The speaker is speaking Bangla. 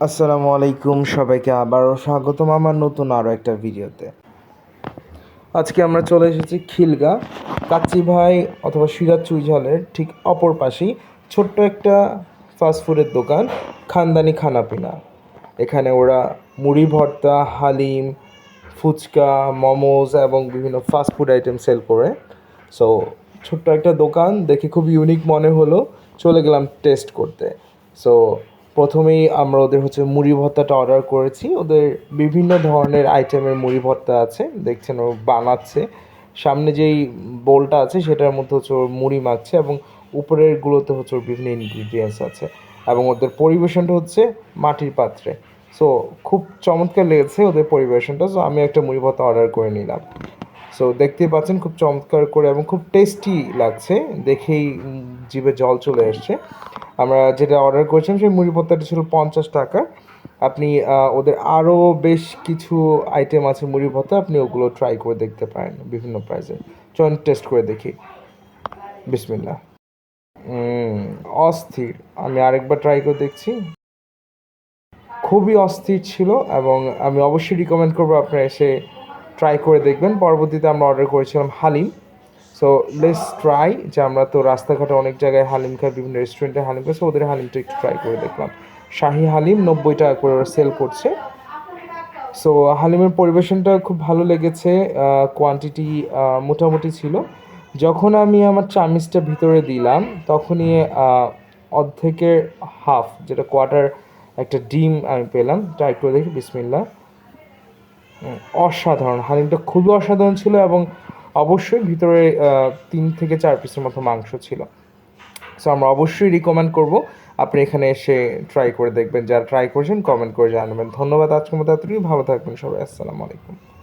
আসসালামু আলাইকুম, সবাইকে আবারও স্বাগতম আমার নতুন আরও একটা ভিডিওতে। আজকে আমরা চলে এসেছি খিলগা, কাচ্চি ভাই অথবা সিরাজ চুইঝালের ঠিক অপর পাশেই ছোট্ট একটা ফাস্টফুডের দোকান, খানদানি খানাপিনা। এখানে ওরা মুড়ি ভর্তা, হালিম, ফুচকা, মোমোজ এবং বিভিন্ন ফাস্টফুড আইটেম সেল করে। সো ছোট্ট একটা দোকান, দেখে খুব ইউনিক মনে হলো, চলে গেলাম টেস্ট করতে। সো প্রথমেই আমরা ওদের হচ্ছে মুড়ি ভর্তাটা অর্ডার করেছি। ওদের বিভিন্ন ধরনের আইটেমের মুড়ি ভর্তা আছে। দেখছেন ও বানাচ্ছে। সামনে যেই বোলটা আছে, সেটার মধ্যে হচ্ছে ওর মুড়ি মাখছে এবং উপরের গুলোতে হচ্ছে ওর বিভিন্ন ইনগ্রিডিয়েন্টস আছে এবং ওদের পরিবেশনটা হচ্ছে মাটির পাত্রে। সো খুব চমৎকার লেগেছে ওদের পরিবেশনটা। সো আমি একটা মুড়ি ভর্তা অর্ডার করে নিলাম। সো দেখতেই পাচ্ছেন খুব চমৎকার করে এবং খুব টেস্টি লাগছে। দেখেই জিভে জল চলে এসছে। আমরা যেটা অর্ডার করেছিলাম, সেই মুড়ি ভর্তাটা ছিল পঞ্চাশ টাকা। আপনি ওদের আরও বেশ কিছু আইটেম আছে মুড়ি ভর্তা, আপনি ওগুলো ট্রাই করে দেখতে পারেন বিভিন্ন প্রাইসে চলুন টেস্ট করে দেখি। বিসমিল্লা অস্থির। আমি আরেকবার ট্রাই করে দেখছি। খুবই অস্থির ছিল এবং আমি অবশ্যই রিকমেন্ড করব আপনারা এসে ট্রাই করে দেখবেন। পরবর্তীতে আমরা অর্ডার করেছিলাম হালিম। সো লেস ট্রাই যে আমরা তো রাস্তাঘাটে অনেক জায়গায় হালিম খাই, বিভিন্ন রেস্টুরেন্টে হালিম খাই সো ওদের হালিমটা একটু ট্রাই করে দেখলাম। শাহি হালিম নব্বই টাকা করে ওরা সেল করছে। সো হালিমের পরিবেশনটা খুব ভালো লেগেছে কোয়ান্টিটি মোটামুটি ছিল। যখন আমি আমার চামিচটা ভিতরে দিলাম, তখনই অর্ধেকের হাফ যেটা কোয়ার্টার একটা ডিম আমি পেলাম ট্রাই করে দেখি বিসমিল্লা অসাধারণ, হালিমটা খুবই অসাধারণ ছিল এবং অবশ্যই ভিতরে তিন থেকে চার পিসের মতো মাংস ছিল। সো আমরা অবশ্যই রিকমেন্ড করব। আপনি এখানে এসে ট্রাই করে দেখবেন। যারা ট্রাই করেছেন কমেন্ট করে জানাবেন। ধন্যবাদ আজকের মতো এতটুকু ভালো থাকবেন সবাই। আসসালামু আলাইকুম।